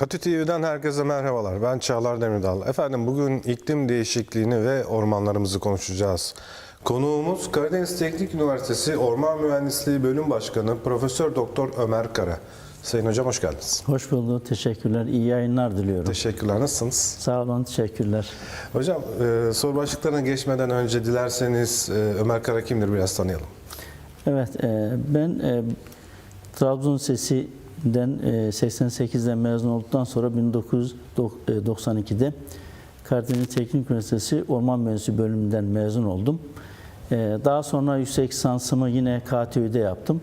Katı TV'den herkese merhabalar. Ben Çağlar Demirdal. Efendim bugün iklim değişikliğini ve ormanlarımızı konuşacağız. Konuğumuz Karadeniz Teknik Üniversitesi Orman Mühendisliği Bölüm Başkanı Profesör Doktor Ömer Kara. Sayın hocam hoş geldiniz. Hoş bulduk, teşekkürler. İyi yayınlar diliyorum. Teşekkürler. Nasılsınız? Sağ olun, teşekkürler. Hocam e, soru başlıklarına geçmeden önce dilerseniz e, Ömer Kara kimdir biraz tanıyalım. Evet, e, ben e, Trabzon Sesi'den e, 88'den mezun olduktan sonra 1992'de Karadeniz Teknik Üniversitesi Orman Mühendisliği bölümünden mezun oldum. E, Daha sonra yüksek lisansımı yine KTÜ'de yaptım.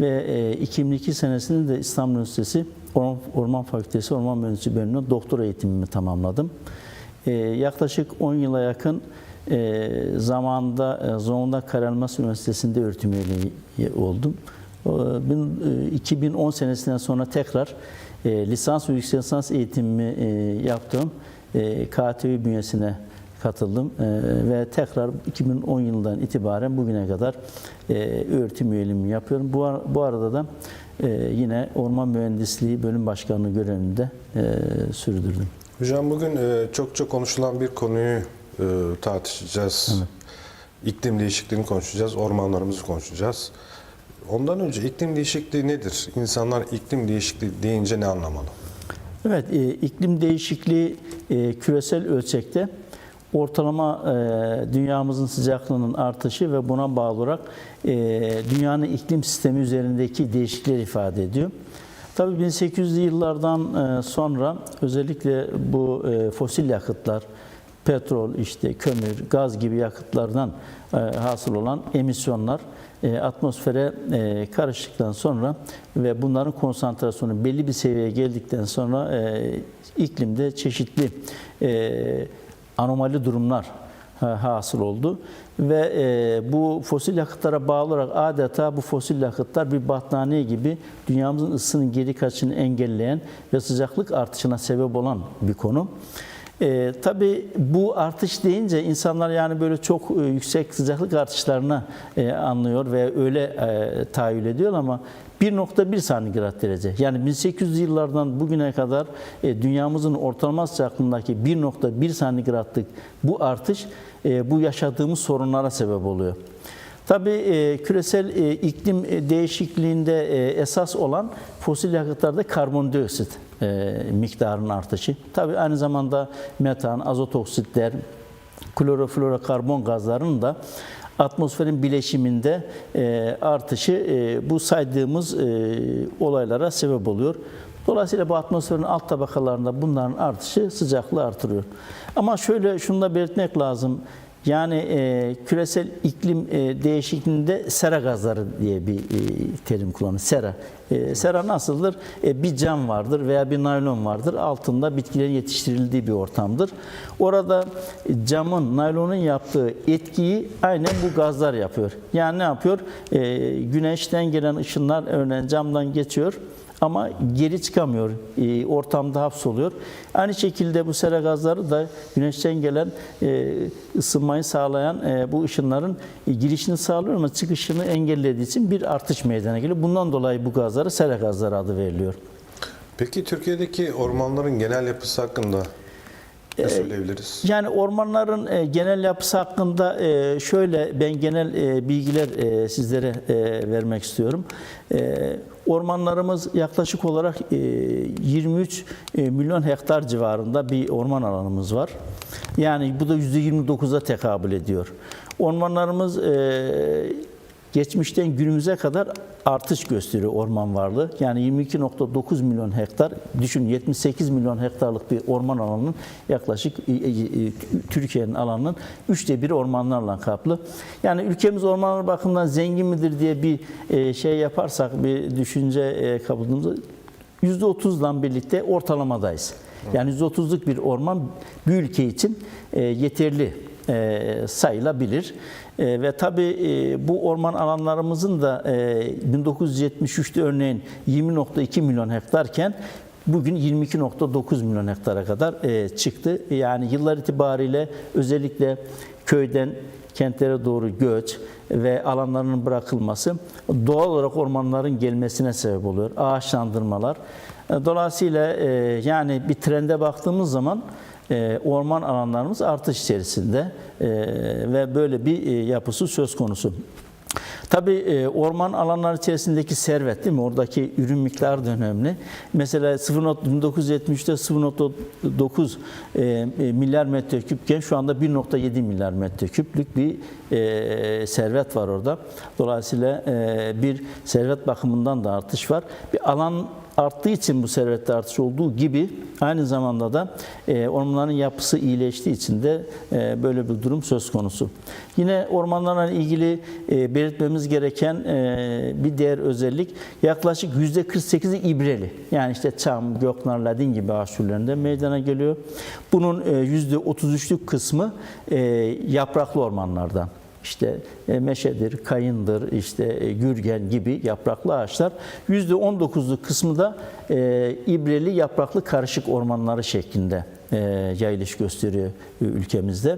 Ve e, 2002 senesinde de İstanbul Üniversitesi Orman, Fakültesi Orman Mühendisliği bölümünde doktora eğitimimi tamamladım. E, Yaklaşık 10 yıla yakın e, zamanda e, Zonguldak Kararelmas Üniversitesi'nde öğretim üyeliği oldum. O, bin- e, 2010 senesinden sonra tekrar e, lisans ve yüksek lisans eğitimimi e, yaptım. E, KTÜ bünyesine katıldım E, ve tekrar 2010 yılından itibaren bugüne kadar e, öğretim üyeliğimi yapıyorum. Bu, ar- bu arada da e, yine Orman Mühendisliği Bölüm Başkanlığı görevini de e, sürdürdüm. Hocam bugün e, çok çok konuşulan bir konuyu e, tartışacağız. İklim değişikliğini konuşacağız, ormanlarımızı konuşacağız. Ondan önce iklim değişikliği nedir? İnsanlar iklim değişikliği deyince ne anlamalı? Evet, e, iklim değişikliği e, küresel ölçekte ortalama e, dünyamızın sıcaklığının artışı ve buna bağlı olarak e, dünyanın iklim sistemi üzerindeki değişiklikleri ifade ediyor. Tabii 1800'lü yıllardan e, sonra özellikle bu e, fosil yakıtlar, petrol, işte kömür, gaz gibi yakıtlardan e, hasıl olan emisyonlar atmosfere e, karıştıktan sonra ve bunların konsantrasyonu belli bir seviyeye geldikten sonra e, iklimde çeşitli e, anomali durumlar ha- hasıl oldu ve e, bu fosil yakıtlara bağlı olarak adeta bu fosil yakıtlar bir battaniye gibi dünyamızın ısının geri kaçışını engelleyen ve sıcaklık artışına sebep olan bir konu. E, tabii bu artış deyince insanlar yani böyle çok e, yüksek sıcaklık artışlarını e, anlıyor ve öyle e, tahayyül ediyor ama 1.1 santigrat derece. Yani 1800 yıllardan bugüne kadar e, dünyamızın ortalama sıcaklığındaki 1.1 santigratlık bu artış e, bu yaşadığımız sorunlara sebep oluyor. Tabii e, küresel e, iklim e, değişikliğinde esas olan fosil yakıtlarda karbondioksit miktarının artışı. Tabii aynı zamanda metan, azot oksitler, kloroflorokarbon gazlarının da atmosferin bileşiminde artışı bu saydığımız olaylara sebep oluyor. Dolayısıyla bu atmosferin alt tabakalarında bunların artışı sıcaklığı artırıyor. Ama şöyle şunu da belirtmek lazım. Yani e, küresel iklim e, değişikliğinde sera gazları diye bir e, terim kullanılır. Sera. E, sera nasıldır? E, bir cam vardır veya bir naylon vardır. Altında bitkilerin yetiştirildiği bir ortamdır. Orada camın, naylonun yaptığı etkiyi aynen bu gazlar yapıyor. Yani ne yapıyor? E, güneşten gelen ışınlar örneğin camdan geçiyor ama geri çıkamıyor. E, ortamda hapsoluyor. Aynı şekilde bu sera gazları da güneşten gelen e, ısınmayı sağlayan e, bu ışınların e, girişini sağlıyor ama çıkışını engellediği için bir artış meydana geliyor. Bundan dolayı bu gazlara sera gazları adı veriliyor. Peki Türkiye'deki ormanların genel yapısı hakkında ne söyleyebiliriz? Yani ormanların e, genel yapısı hakkında e, şöyle ben genel e, bilgiler sizlere vermek istiyorum. Ormanlarımız yaklaşık olarak e, 23 e, milyon hektar civarında bir orman alanımız var. Yani bu da %29'a tekabül ediyor. Ormanlarımız geçmişten günümüze kadar artış gösteriyor orman varlığı. Yani 22.9 milyon hektar, düşün 78 milyon hektarlık bir orman alanının yaklaşık e, e, e, Türkiye'nin alanının üçte biri ormanlarla kaplı. Yani ülkemiz ormanlar bakımından zengin midir diye bir şey yaparsak, bir düşünce kapıldığımızda %30'la birlikte ortalamadayız. Yani %30'luk bir orman bir ülke için yeterli sayılabilir. E, ve tabii e, bu orman alanlarımızın da e, 1973'te örneğin 20.2 milyon hektarken bugün 22.9 milyon hektara kadar e, çıktı. Yani yıllar itibariyle özellikle köyden kentlere doğru göç ve alanlarının bırakılması doğal olarak ormanların gelmesine sebep oluyor. Ağaçlandırmalar, E, Dolayısıyla e, yani bir trende baktığımız zaman orman alanlarımız artış içerisinde e, ve böyle bir e, yapısı söz konusu. Tabii e, orman alanları içerisindeki servet değil mi? Oradaki ürün miktarı da önemli. Mesela 0.1973'te 0.9 e, e, milyar metreküpken şu anda 1.7 milyar metreküplük bir e, servet var orada. Dolayısıyla e, bir servet bakımından da artış var. Bir alan arttığı için bu servette artış olduğu gibi aynı zamanda da e, ormanların yapısı iyileştiği için de e, böyle bir durum söz konusu. Yine ormanlarla ilgili e, belirtmemiz gereken e, bir diğer özellik yaklaşık %48'i ibreli. Yani işte çam, göknar, ladin gibi ağaç türlerinde meydana geliyor. Bunun e, %33'lük kısmı e, yapraklı ormanlardan. İşte e, meşedir, kayındır, işte e, gürgen gibi yapraklı ağaçlar. %19'luk kısmı da e, ibreli yapraklı karışık ormanları şeklinde yayılış gösteriyor ülkemizde.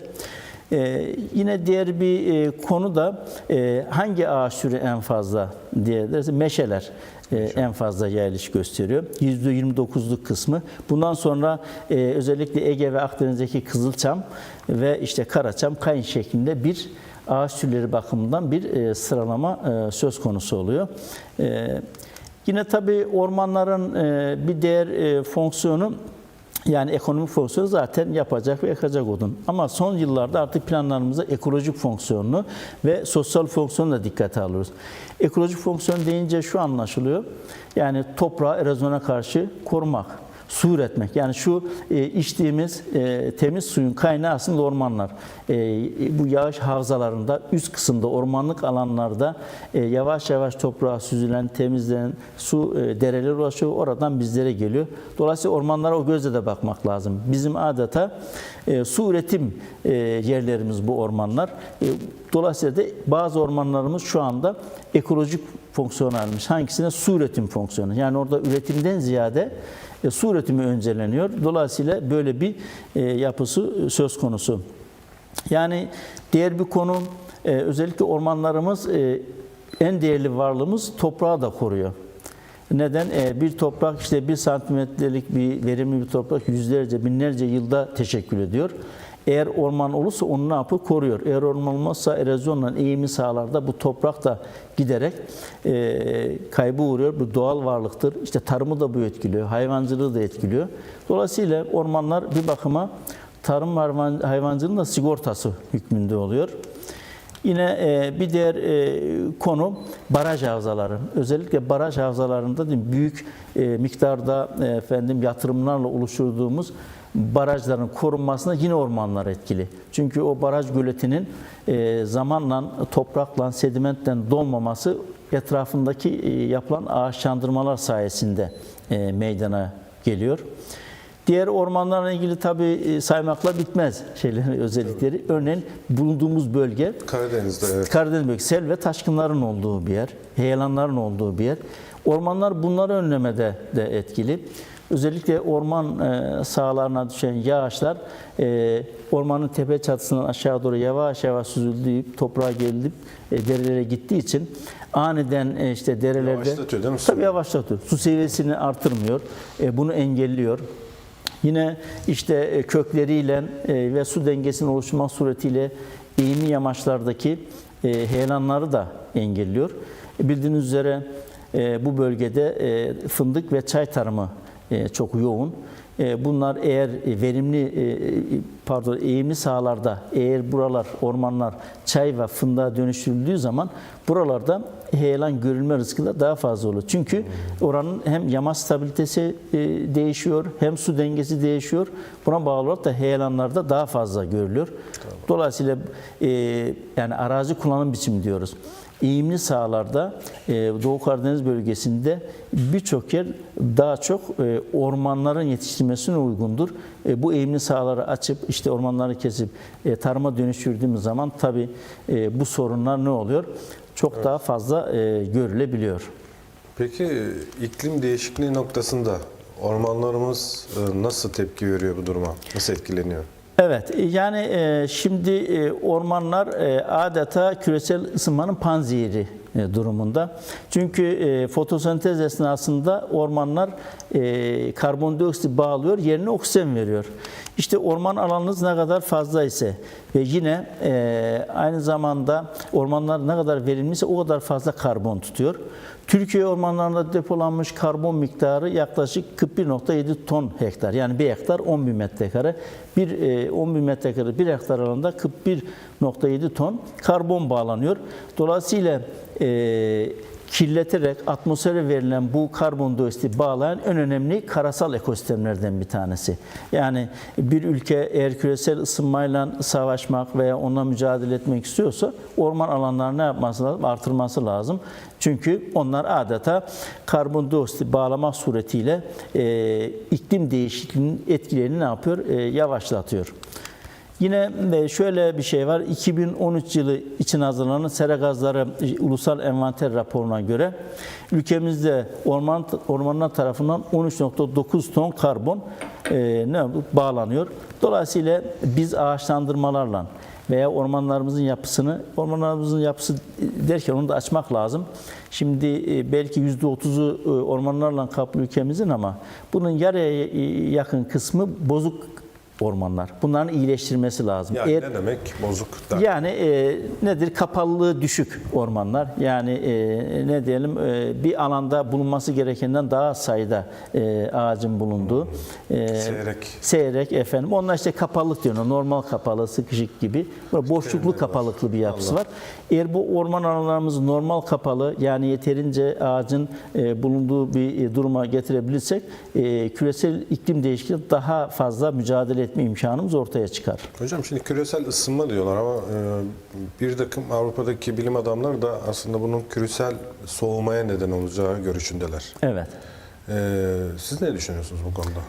E, yine diğer bir e, konu da e, hangi ağaç türü en fazla diye derse meşeler e, en fazla yayılış gösteriyor. %29'luk kısmı. Bundan sonra e, özellikle Ege ve Akdeniz'deki kızılçam ve işte karaçam kayın şeklinde bir ağaç türleri bakımından bir e, sıralama e, söz konusu oluyor. E, yine tabii ormanların bir diğer fonksiyonu yani ekonomik fonksiyonu zaten yapacak ve yakacak odun. Ama son yıllarda artık planlarımıza ekolojik fonksiyonunu ve sosyal fonksiyonu da dikkate alıyoruz. Ekolojik fonksiyon deyince şu anlaşılıyor. Yani toprağı erozyona karşı korumak su üretmek. Yani şu e, içtiğimiz e, temiz suyun kaynağı aslında ormanlar. E, bu yağış havzalarında üst kısımda ormanlık alanlarda e, yavaş yavaş toprağa süzülen, temizlenen su e, derelere ulaşıyor. Oradan bizlere geliyor. Dolayısıyla ormanlara o gözle de bakmak lazım. Bizim adeta e, su üretim e, yerlerimiz bu ormanlar. E, dolayısıyla da bazı ormanlarımız şu anda ekolojik fonksiyon almış. Hangisine? Su üretim fonksiyonu. Yani orada üretimden ziyade e, su üretimi önceleniyor. Dolayısıyla böyle bir e, yapısı söz konusu. Yani diğer bir konu e, özellikle ormanlarımız e, en değerli varlığımız toprağı da koruyor. Neden? E, bir toprak işte bir santimetrelik bir verimli bir toprak yüzlerce, binlerce yılda teşekkül ediyor. Eğer orman olursa onu ne yapıyor? Koruyor. Eğer orman olmazsa erozyonla eğimi sağlarda bu toprak da giderek e, kaybı uğruyor. Bu doğal varlıktır. İşte tarımı da bu etkiliyor. Hayvancılığı da etkiliyor. Dolayısıyla ormanlar bir bakıma tarım ve hayvan- hayvancılığın da sigortası hükmünde oluyor. Yine e, bir diğer e, konu baraj havzaları. Özellikle baraj havzalarında değil büyük e, miktarda e, efendim yatırımlarla oluşturduğumuz barajların korunmasına yine ormanlar etkili. Çünkü o baraj göletinin e, zamanla toprakla, sedimentle dolmaması etrafındaki e, yapılan ağaçlandırmalar sayesinde e, meydana geliyor. Diğer ormanlarla ilgili tabii e, saymakla bitmez şeylerin özellikleri. Örneğin bulunduğumuz bölge Karadeniz'de evet. Karadeniz bölgesi sel ve taşkınların olduğu bir yer, heyelanların olduğu bir yer. Ormanlar bunları önlemede de etkili. Özellikle orman e, sahalarına düşen yağışlar e, ormanın tepe çatısından aşağı doğru yavaş yavaş süzüldüğü, toprağa gelip e, derelere gittiği için aniden e, işte derelerde Yavaşlatıyor değil mi? Tabii yavaşlatıyor. Su seviyesini artırmıyor. E, bunu engelliyor. Yine işte e, kökleriyle e, ve su dengesinin oluşturmak suretiyle eğimli yamaçlardaki e, heyelanları da engelliyor. Bildiğiniz üzere bu bölgede fındık ve çay tarımı çok yoğun. E, Bunlar eğer e, verimli, e, pardon eğimli sahalarda, eğer buralar, ormanlar çay ve fındığa dönüştürüldüğü zaman buralarda heyelan görülme riski de daha fazla olur. Çünkü oranın hem yamaç stabilitesi e, değişiyor, hem su dengesi değişiyor. Buna bağlı olarak da heyelanlarda daha fazla görülüyor. Dolayısıyla e, yani arazi kullanım biçimi diyoruz. Eğimli sahalarda e, Doğu Karadeniz bölgesinde birçok yer daha çok ormanların yetiştirmesine uygundur. Bu eğimli sahaları açıp işte ormanları kesip tarıma dönüştürdüğümüz zaman tabii e, bu sorunlar ne oluyor? Çok daha fazla e, görülebiliyor. Peki iklim değişikliği noktasında ormanlarımız e, nasıl tepki veriyor bu duruma? Nasıl etkileniyor? Evet, e, yani e, şimdi e, ormanlar e, adeta küresel ısınmanın panzehiri durumunda. Çünkü e, fotosentez esnasında ormanlar e, karbondioksit bağlıyor, yerine oksijen veriyor. İşte orman alanınız ne kadar fazla ise ve yine e, aynı zamanda ormanlar ne kadar verimliyse o kadar fazla karbon tutuyor. Türkiye ormanlarında depolanmış karbon miktarı yaklaşık 41.7 ton hektar. Yani bir hektar 10 bin metrekare. Bir e, 10 bin metrekare bir hektar alanda 41.7 ton karbon bağlanıyor. Dolayısıyla e, kirleterek atmosfere verilen bu karbondioksiti bağlayan en önemli karasal ekosistemlerden bir tanesi. Yani bir ülke eğer küresel ısınmayla savaşmak veya onunla mücadele etmek istiyorsa orman alanlarını ne yapması lazım? Artırması lazım. Çünkü onlar adeta karbondioksiti bağlamak suretiyle e, iklim değişikliğinin etkilerini ne yapıyor? E, yavaşlatıyor. Yine de şöyle bir şey var. 2013 yılı için hazırlanan sera gazları ulusal envanter raporuna göre ülkemizde orman ormanlar tarafından 13.9 ton karbon e, ne bağlanıyor. Dolayısıyla biz ağaçlandırmalarla veya ormanlarımızın yapısını, ormanlarımızın yapısı derken onu da açmak lazım. Şimdi e, belki %30'u e, ormanlarla kaplı ülkemizin ama bunun yarıya yakın kısmı bozuk ormanlar. Bunların iyileştirmesi lazım. Yani Eğer- ne demek bozuk der. yani e, nedir? Kapalılığı düşük ormanlar. Yani e, ne diyelim e, bir alanda bulunması gerekenden daha sayıda e, ağacın bulunduğu. E, Seyrek. Seyrek efendim. Onlar işte kapalılık diyorlar. Normal kapalı, sıkışık gibi. Böyle boşluklu kapalıklı bir yapısı var. Eğer bu orman alanlarımız normal kapalı yani yeterince ağacın e, bulunduğu bir e, duruma getirebilirsek e, küresel iklim değişikliği daha fazla mücadele etme imkanımız ortaya çıkar. Hocam şimdi küresel ısınma diyorlar ama e, bir takım Avrupa'daki bilim adamları da aslında bunun küresel soğumaya neden olacağı görüşündeler. Evet. E, siz ne düşünüyorsunuz bu konuda?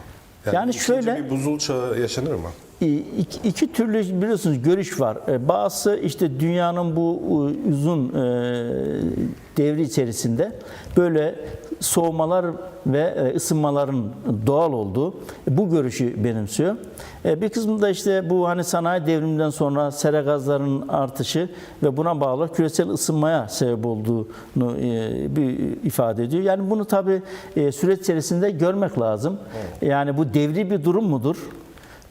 Yani ikinci şöyle- bir buzul çağı yaşanır mı? İki, iki türlü biliyorsunuz görüş var. E, Bazısı işte dünyanın bu e, uzun e, devri içerisinde böyle soğumalar ve ısınmaların doğal olduğu bu görüşü benimsiyor. Bir kısmı da işte bu hani sanayi devriminden sonra sera gazlarının artışı ve buna bağlı küresel ısınmaya sebep olduğunu bir ifade ediyor. Yani bunu tabii süreç içerisinde görmek lazım. Yani bu devri bir durum mudur?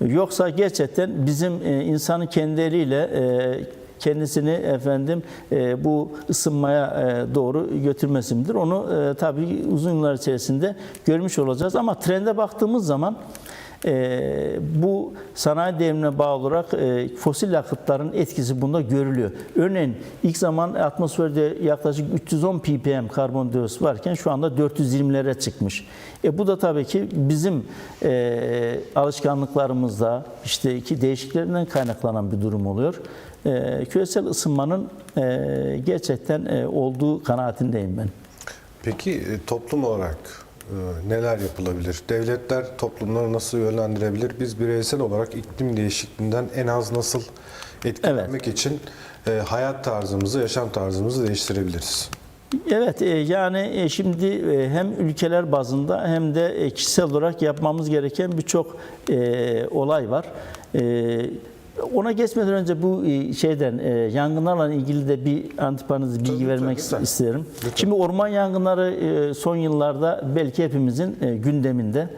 Yoksa gerçekten bizim e, insanın kendi eliyle e, kendisini efendim e, bu ısınmaya doğru götürmesi midir? Onu tabii uzun yıllar içerisinde görmüş olacağız. Ama trende baktığımız zaman e, bu sanayi devrimine bağlı olarak e, fosil yakıtların etkisi bunda görülüyor. Örneğin ilk zaman atmosferde yaklaşık 310 ppm karbondioksit varken şu anda 420'lere çıkmış. E bu da tabii ki bizim e, alışkanlıklarımızda işte iki değişikliklerinden kaynaklanan bir durum oluyor. E, küresel ısınmanın e, gerçekten e, olduğu kanaatindeyim ben. Peki e, toplum olarak neler yapılabilir? Devletler toplumları nasıl yönlendirebilir? Biz bireysel olarak iklim değişikliğinden en az nasıl etkilenmek için e, hayat tarzımızı, yaşam tarzımızı değiştirebiliriz? Evet e, yani e, şimdi e, hem ülkeler bazında hem de e, kişisel olarak yapmamız gereken birçok e, olay var. Ona geçmeden önce bu e, şeyden e, yangınlarla ilgili de bir antiparantez bilgi Tabii, vermek lütfen. isterim. Lütfen. Şimdi orman yangınları e, son yıllarda belki hepimizin gündeminde.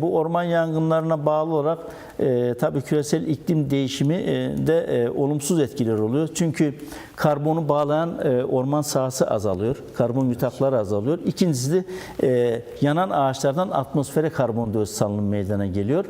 Bu orman yangınlarına bağlı olarak e, tabii küresel iklim değişimi e, de e, olumsuz etkiler oluyor. Çünkü karbonu bağlayan e, orman sahası azalıyor. Karbon yutakları azalıyor. İkincisi de e, yanan ağaçlardan atmosfere karbondioksit salınımı meydana geliyor.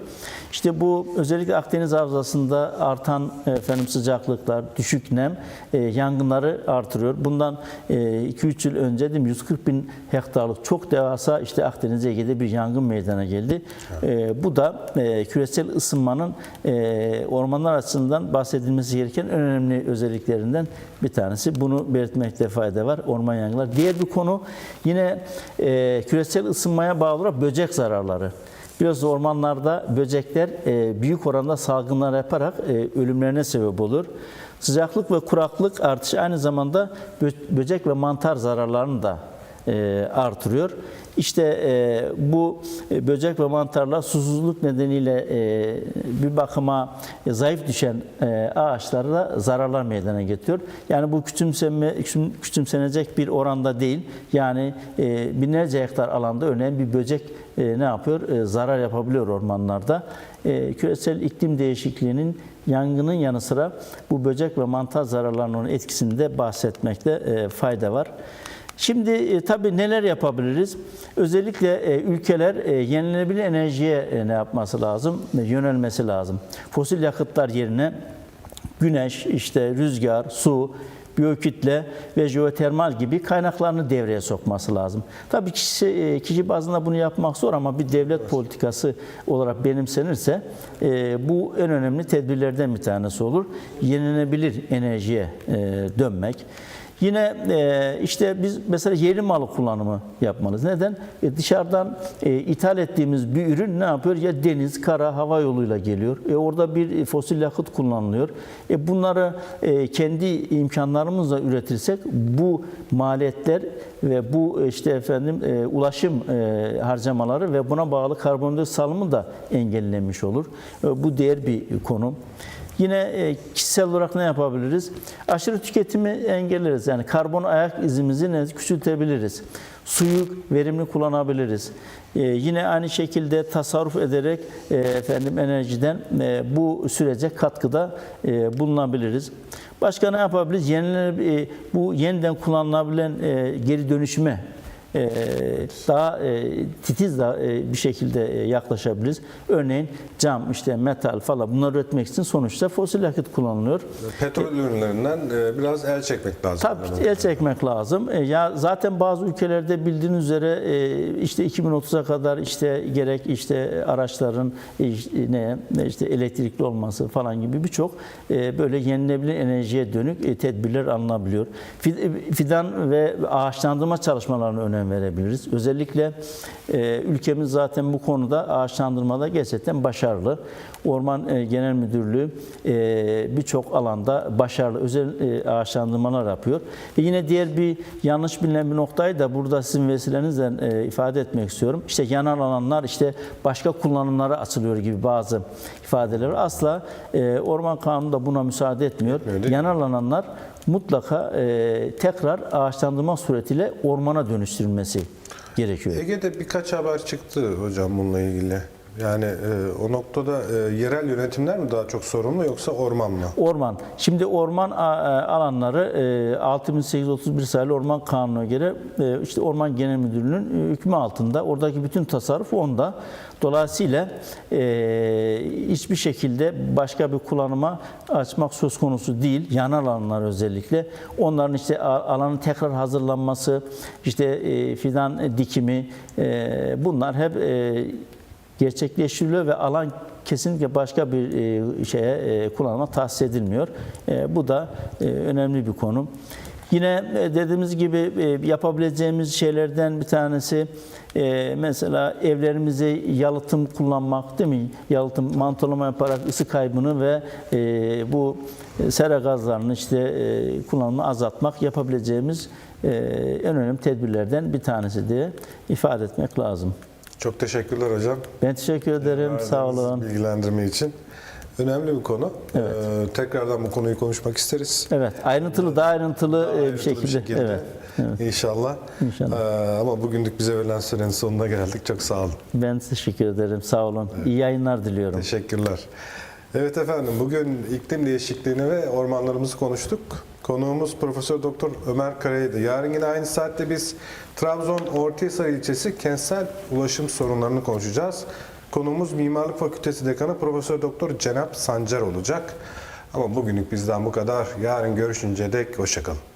İşte bu özellikle Akdeniz Havzası'nda artan e, efendim sıcaklıklar, düşük nem e, yangınları artırıyor. Bundan 2-3 yıl önce değil mi, 140 bin hektarlık çok devasa işte Akdeniz Ege'de bir yangın meydana geldi. E, bu da e, küresel ısınmanın e, ormanlar açısından bahsedilmesi gereken en önemli özelliklerinden bir tanesi. Bunu belirtmekte fayda var. Orman yangınları. Diğer bir konu yine e, küresel ısınmaya bağlı olarak böcek zararları. Biraz ormanlarda böcekler e, büyük oranda salgınlar yaparak e, ölümlerine sebep olur. Sıcaklık ve kuraklık artışı aynı zamanda bö- böcek ve mantar zararlarını da artırıyor. İşte e, bu e, böcek ve mantarlar susuzluk nedeniyle e, bir bakıma e, zayıf düşen e, ağaçlara zararlar meydana getiriyor. Yani bu küçümseme, küçüm- küçümsenecek bir oranda değil. Yani e, binlerce hektar alanda örneğin bir böcek e, ne yapıyor? E, zarar yapabiliyor ormanlarda. E, küresel iklim değişikliğinin yangının yanı sıra bu böcek ve mantar zararlarının etkisini de bahsetmekte e, fayda var. Şimdi e, tabii neler yapabiliriz? Özellikle e, ülkeler e, yenilenebilir enerjiye e, ne yapması lazım? E, Yönelmesi lazım. Fosil yakıtlar yerine güneş, işte rüzgar, su, biyokütle ve jeotermal gibi kaynaklarını devreye sokması lazım. Tabii kişi, e, kişi bazında bunu yapmak zor ama bir devlet politikası olarak benimsenirse e, bu en önemli tedbirlerden bir tanesi olur. Yenilenebilir enerjiye e, dönmek. Yine e, işte biz mesela yerli malı kullanımı yapmalıyız. Neden? E, dışarıdan e, ithal ettiğimiz bir ürün ne yapıyor? Ya deniz, kara, hava yoluyla geliyor. E, orada bir fosil yakıt kullanılıyor. E, bunları e, kendi imkanlarımızla üretirsek bu maliyetler ve bu işte efendim e, ulaşım e, harcamaları ve buna bağlı karbondioksit salımı da engellenmiş olur. E, bu diğer bir konu. Yine e, kişisel olarak ne yapabiliriz? Aşırı tüketimi engelleriz. Yani karbon ayak izimizi ne küçültebiliriz. Suyu verimli kullanabiliriz. E, yine aynı şekilde tasarruf ederek e, efendim enerjiden bu sürece katkıda e, bulunabiliriz. Başka ne yapabiliriz? Yenilenebilir, e, bu yeniden kullanılabilen geri dönüşüme daha e, titiz daha, e, bir şekilde e, yaklaşabiliriz. Örneğin cam, işte metal falan bunları üretmek için sonuçta fosil yakıt kullanılıyor. Petrol ürünlerinden biraz el çekmek lazım. Tabii el çekmek lazım. Ya zaten bazı ülkelerde bildiğiniz üzere işte 2030'a kadar işte gerek işte araçların ne işte elektrikli olması falan gibi birçok böyle yenilenebilir enerjiye dönük tedbirler alınabiliyor. Fi- Fidan ve ağaçlandırma çalışmalarına önem verebiliriz. Özellikle e, ülkemiz zaten bu konuda ağaçlandırmada gerçekten başarılı. Orman e, Genel Müdürlüğü e, birçok alanda başarılı özel e, ağaçlandırmalar yapıyor. Ve yine diğer bir yanlış bilinen bir noktayı da burada sizin vesilenizle e, ifade etmek istiyorum. İşte yanan alanlar işte başka kullanımlara açılıyor gibi bazı ifadeler. Asla e, Orman Kanunu da buna müsaade etmiyor. Yanan alanlar mutlaka e, tekrar ağaçlandırma suretiyle ormana dönüştürülmesi gerekiyor. Ege'de birkaç haber çıktı hocam bununla ilgili. Yani e, o noktada e, yerel yönetimler mi daha çok sorumlu yoksa orman mı? Orman. Şimdi orman a- alanları e, 6831 sayılı Orman Kanunu'na göre e, işte Orman Genel Müdürlüğü'nün e, hükmü altında. Oradaki bütün tasarruf onda. Dolayısıyla e, hiçbir şekilde başka bir kullanıma açmak söz konusu değil. Yan alanlar özellikle. Onların işte alanın tekrar hazırlanması, işte e, fidan dikimi e, bunlar hep e, gerçekleştiriliyor ve alan kesinlikle başka bir e, şeye e, kullanıma tahsis edilmiyor. E, Bu da önemli bir konu. Yine dediğimiz gibi yapabileceğimiz şeylerden bir tanesi mesela evlerimize yalıtım kullanmak değil mi? Yalıtım mantolama yaparak ısı kaybını ve bu sera gazlarını işte kullanımı azaltmak yapabileceğimiz en önemli tedbirlerden bir tanesi diye ifade etmek lazım. Çok teşekkürler hocam. Ben teşekkür ederim. Sağ olun. Bilgilendirme için. Önemli bir konu. Ee, tekrardan bu konuyu konuşmak isteriz. Evet, ayrıntılı, daha ayrıntılı, e, bir Ayrıntılı şekilde. Evet. İnşallah. İnşallah. Ee, ama bugünlük bize verilen sürenin sonuna geldik. Çok sağ olun. Ben teşekkür ederim. Sağ olun. İyi yayınlar diliyorum. Teşekkürler. Evet efendim bugün iklim değişikliğini ve ormanlarımızı konuştuk. Konuğumuz Profesör Doktor Ömer Karay'dı. Yarın yine aynı saatte biz Trabzon Ortahisar ilçesi kentsel ulaşım sorunlarını konuşacağız. Konuğumuz Mimarlık Fakültesi Dekanı Profesör Doktor Cenap Sancar olacak. Ama bugünlük bizden bu kadar. Yarın görüşünce dek hoşçakalın.